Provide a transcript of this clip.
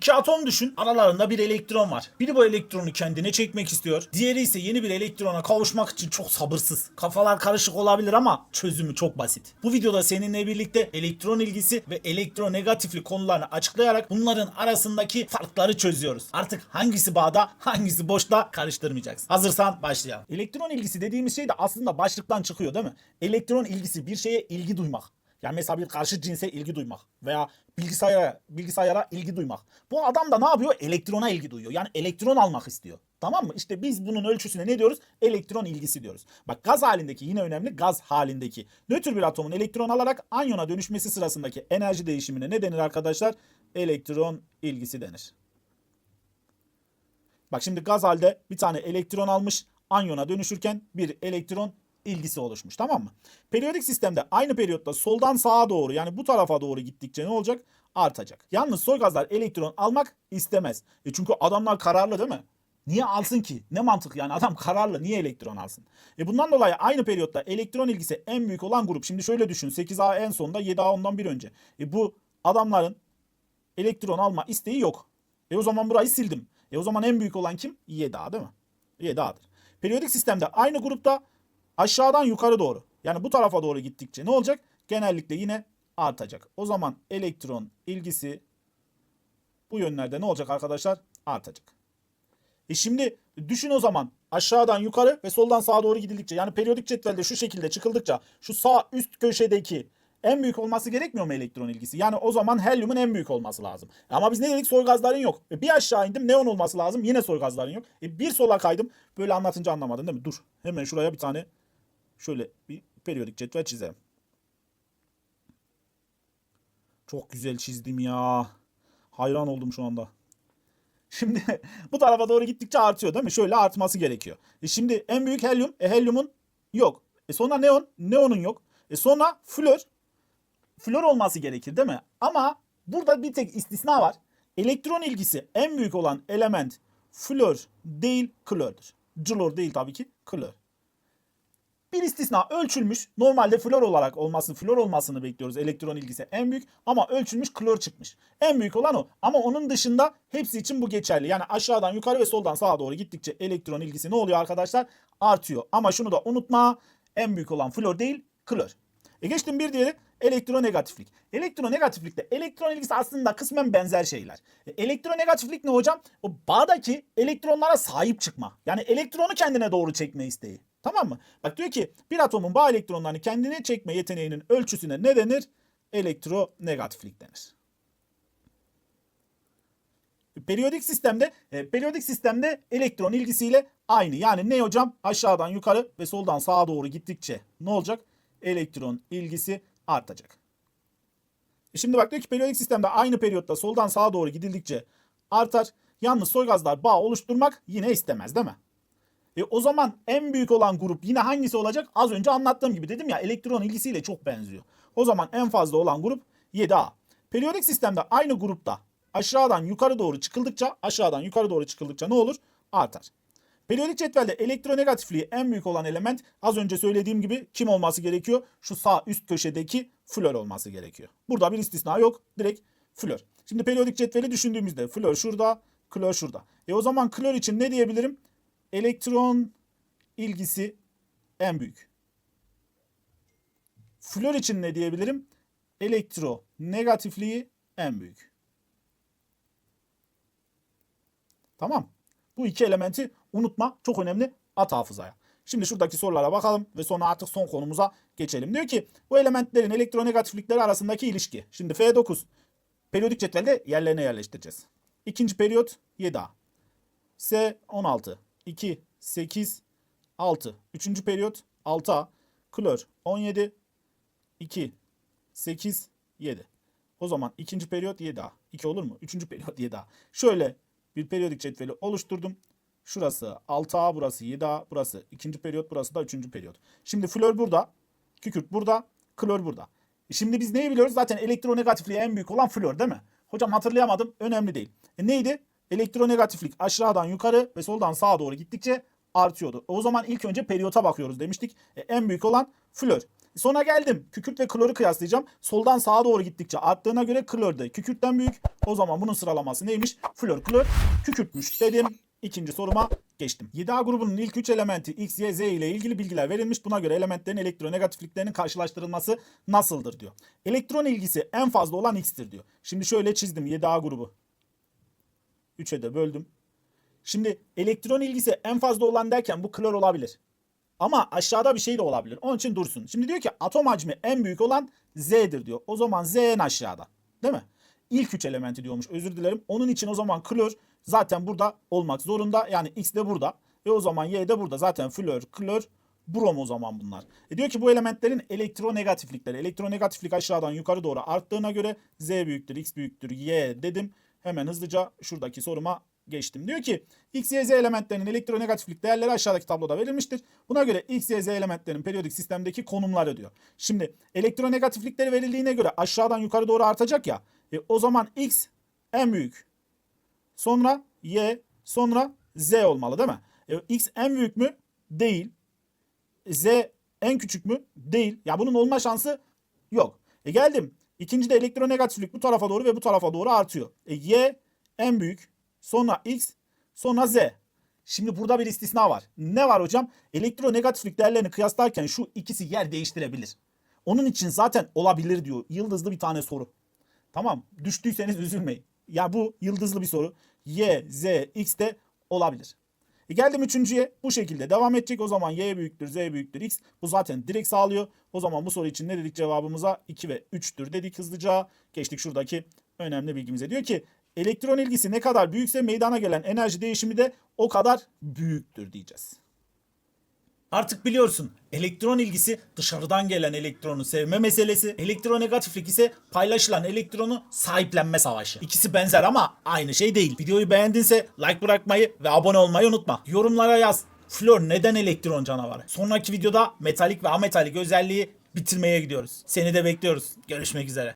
İki atom düşün. Aralarında bir elektron var. Biri bu elektronu kendine çekmek istiyor. Diğeri ise yeni bir elektrona kavuşmak için çok sabırsız. Kafalar karışık olabilir ama çözümü çok basit. Bu videoda seninle birlikte elektron ilgisi ve elektronegatiflik konularını açıklayarak bunların arasındaki farkları çözüyoruz. Artık hangisi bağda hangisi boşta karıştırmayacaksın. Hazırsan başlayalım. Elektron ilgisi dediğimiz şey de aslında başlıktan çıkıyor değil mi? Elektron ilgisi bir şeye ilgi duymak. Yani mesela bir karşı cinse ilgi duymak veya bilgisayara bilgisayara ilgi duymak. Bu adam da ne yapıyor? Elektrona ilgi duyuyor. Yani elektron almak istiyor. Tamam mı? İşte biz bunun ölçüsüne ne diyoruz? Elektron ilgisi diyoruz. Bak gaz halindeki yine önemli gaz halindeki nötr bir atomun elektron alarak anyona dönüşmesi sırasındaki enerji değişimine ne denir arkadaşlar? Elektron ilgisi denir. Bak şimdi gaz halde bir tane elektron almış anyona dönüşürken bir elektron ilgisi oluşmuş tamam mı? Periyodik sistemde aynı periyotta soldan sağa doğru yani bu tarafa doğru gittikçe ne olacak? Artacak. Yalnız soy gazlar elektron almak istemez. E çünkü adamlar kararlı değil mi? Niye alsın ki? Ne mantık yani adam kararlı niye elektron alsın? E bundan dolayı aynı periyotta elektron ilgisi en büyük olan grup. Şimdi şöyle düşün 8A en sonunda 7A ondan bir önce. E bu adamların elektron alma isteği yok. E o zaman burayı sildim. E o zaman en büyük olan kim? 7A değil mi? 7A'dır. Periyodik sistemde aynı grupta aşağıdan yukarı doğru yani bu tarafa doğru gittikçe ne olacak? Genellikle yine artacak. O zaman elektron ilgisi bu yönlerde ne olacak arkadaşlar? Artacak. E şimdi düşün o zaman aşağıdan yukarı ve soldan sağa doğru gidildikçe yani periyodik cetvelde şu şekilde çıkıldıkça şu sağ üst köşedeki en büyük olması gerekmiyor mu elektron ilgisi? Yani o zaman helyumun en büyük olması lazım. Ama biz ne dedik? Soy gazların yok. E bir aşağı indim neon olması lazım. Yine soy gazların yok. E bir sola kaydım. Böyle anlatınca anlamadın değil mi? Dur. Hemen şuraya bir tane şöyle bir periyodik cetvel çizelim. Çok güzel çizdim ya. Hayran oldum şu anda. Şimdi bu tarafa doğru gittikçe artıyor değil mi? Şöyle artması gerekiyor. E şimdi en büyük helyum. E helyumun yok. E sonra neon. Neonun yok. E sonra flor. Flor olması gerekir değil mi? Ama burada bir tek istisna var. Elektron ilgisi en büyük olan element flor değil klördür. Clor değil tabii ki klor. Bir istisna ölçülmüş. Normalde flor olarak olmasını, flor olmasını bekliyoruz. Elektron ilgisi en büyük ama ölçülmüş klor çıkmış. En büyük olan o. Ama onun dışında hepsi için bu geçerli. Yani aşağıdan yukarı ve soldan sağa doğru gittikçe elektron ilgisi ne oluyor arkadaşlar? Artıyor. Ama şunu da unutma. En büyük olan flor değil, klor. E geçtim bir diğeri elektronegatiflik. Elektronegatiflikte elektron ilgisi aslında kısmen benzer şeyler. E, elektronegatiflik ne hocam? O bağdaki elektronlara sahip çıkma. Yani elektronu kendine doğru çekme isteği. Tamam mı? Bak diyor ki bir atomun bağ elektronlarını kendine çekme yeteneğinin ölçüsüne ne denir? Elektronegatiflik denir. Periyodik sistemde e, periyodik sistemde elektron ilgisiyle aynı. Yani ne hocam? Aşağıdan yukarı ve soldan sağa doğru gittikçe ne olacak? Elektron ilgisi artacak. E şimdi bak diyor ki periyodik sistemde aynı periyotta soldan sağa doğru gidildikçe artar. Yalnız soy gazlar bağ oluşturmak yine istemez değil mi? E o zaman en büyük olan grup yine hangisi olacak? Az önce anlattığım gibi dedim ya elektron ilgisiyle çok benziyor. O zaman en fazla olan grup 7A. Periyodik sistemde aynı grupta aşağıdan yukarı doğru çıkıldıkça aşağıdan yukarı doğru çıkıldıkça ne olur? Artar. Periyodik cetvelde elektronegatifliği en büyük olan element az önce söylediğim gibi kim olması gerekiyor? Şu sağ üst köşedeki flor olması gerekiyor. Burada bir istisna yok. Direkt flor. Şimdi periyodik cetveli düşündüğümüzde flor şurada, klor şurada. E o zaman klor için ne diyebilirim? Elektron ilgisi en büyük. Flor için ne diyebilirim? Elektronegatifliği en büyük. Tamam. Bu iki elementi unutma. Çok önemli. At hafızaya. Şimdi şuradaki sorulara bakalım ve sonra artık son konumuza geçelim. Diyor ki bu elementlerin elektronegatiflikleri arasındaki ilişki. Şimdi F9 periyodik cetvelde yerlerine yerleştireceğiz. İkinci periyot 7A. S16 2 8 6. Üçüncü periyot 6A. Klor 17 2 8 7. O zaman ikinci periyot 7A. 2 olur mu? Üçüncü periyot 7A. Şöyle bir periyodik cetveli oluşturdum. Şurası 6A, burası 7A, burası ikinci periyot, burası da üçüncü periyot. Şimdi flor burada, kükürt burada, klor burada. E şimdi biz neyi biliyoruz? Zaten elektronegatifliği en büyük olan flor değil mi? Hocam hatırlayamadım, önemli değil. E neydi? Elektronegatiflik aşağıdan yukarı ve soldan sağa doğru gittikçe artıyordu. O zaman ilk önce periyota bakıyoruz demiştik. E, en büyük olan flör. Sonra geldim. Kükürt ve klorü kıyaslayacağım. Soldan sağa doğru gittikçe arttığına göre klor de kükürtten büyük. O zaman bunun sıralaması neymiş? Flor, klor, kükürtmüş dedim. İkinci soruma geçtim. 7A grubunun ilk 3 elementi X, Y, Z ile ilgili bilgiler verilmiş. Buna göre elementlerin elektronegatifliklerinin karşılaştırılması nasıldır diyor. Elektron ilgisi en fazla olan X'tir diyor. Şimdi şöyle çizdim 7A grubu. 3'e de böldüm. Şimdi elektron ilgisi en fazla olan derken bu klor olabilir. Ama aşağıda bir şey de olabilir. Onun için dursun. Şimdi diyor ki atom hacmi en büyük olan Z'dir diyor. O zaman Z en aşağıda. Değil mi? İlk üç elementi diyormuş. Özür dilerim. Onun için o zaman klor zaten burada olmak zorunda. Yani X de burada. Ve o zaman Y de burada. Zaten flor, klor, brom o zaman bunlar. E diyor ki bu elementlerin elektronegatiflikleri. Elektronegatiflik aşağıdan yukarı doğru arttığına göre Z büyüktür, X büyüktür, Y dedim. Hemen hızlıca şuradaki soruma geçtim. Diyor ki X, Y, Z elementlerinin elektronegatiflik değerleri aşağıdaki tabloda verilmiştir. Buna göre X, Y, Z elementlerin periyodik sistemdeki konumları diyor. Şimdi elektronegatiflikleri verildiğine göre aşağıdan yukarı doğru artacak ya. E, o zaman X en büyük. Sonra Y, sonra Z olmalı değil mi? E, X en büyük mü? Değil. Z en küçük mü? Değil. Ya bunun olma şansı yok. E geldim. İkinci de elektronegatiflik bu tarafa doğru ve bu tarafa doğru artıyor. E, y en büyük. Sonra X. Sonra Z. Şimdi burada bir istisna var. Ne var hocam? Elektronegatiflik değerlerini kıyaslarken şu ikisi yer değiştirebilir. Onun için zaten olabilir diyor. Yıldızlı bir tane soru. Tamam. Düştüyseniz üzülmeyin. Ya bu yıldızlı bir soru. Y, Z, X de olabilir. E geldim üçüncüye. Bu şekilde devam edecek. O zaman Y büyüktür, Z büyüktür, X. Bu zaten direkt sağlıyor. O zaman bu soru için ne dedik cevabımıza? 2 ve 3'tür dedik hızlıca. Geçtik şuradaki önemli bilgimize. Diyor ki elektron ilgisi ne kadar büyükse meydana gelen enerji değişimi de o kadar büyüktür diyeceğiz. Artık biliyorsun elektron ilgisi dışarıdan gelen elektronu sevme meselesi, elektronegatiflik ise paylaşılan elektronu sahiplenme savaşı. İkisi benzer ama aynı şey değil. Videoyu beğendinse like bırakmayı ve abone olmayı unutma. Yorumlara yaz. Flor neden elektron canavarı? Sonraki videoda metalik ve ametalik özelliği bitirmeye gidiyoruz. Seni de bekliyoruz. Görüşmek üzere.